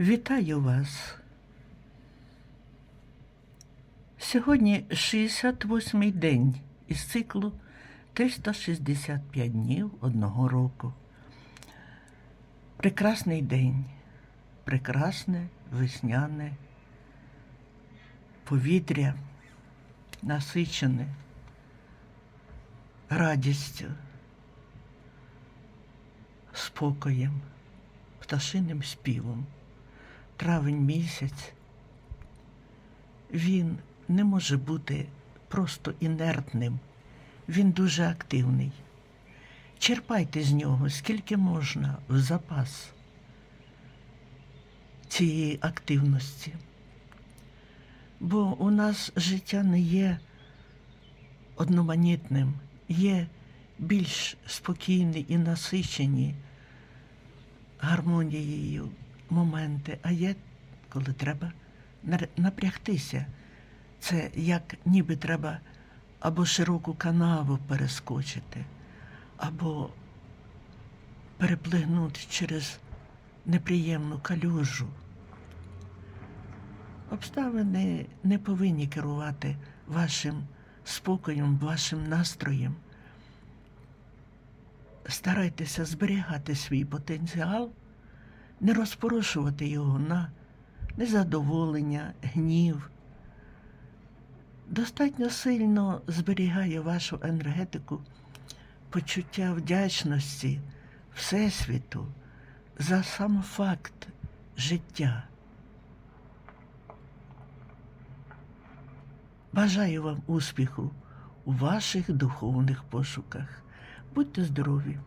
Вітаю вас. Сьогодні 68-й день із циклу 365 днів одного року. Прекрасний день, прекрасне весняне повітря, насичене радістю, спокоєм, пташиним співом. Травень місяць. Він не може бути просто інертним. Він дуже активний. Черпайте з нього скільки можна в запас цієї активності. Бо у нас життя не є одноманітним, є більш спокійні і насичені гармонією моменти, а є, коли треба напрягтися. Це як ніби треба або широку канаву перескочити, або переплигнути через неприємну калюжу. Обставини не повинні керувати вашим спокоєм, вашим настроєм. Старайтеся зберігати свій потенціал, не розпорошувати його на незадоволення, гнів. Достатньо сильно зберігає вашу енергетику почуття вдячності Всесвіту за сам факт життя. Бажаю вам успіху у ваших духовних пошуках. Будьте здорові!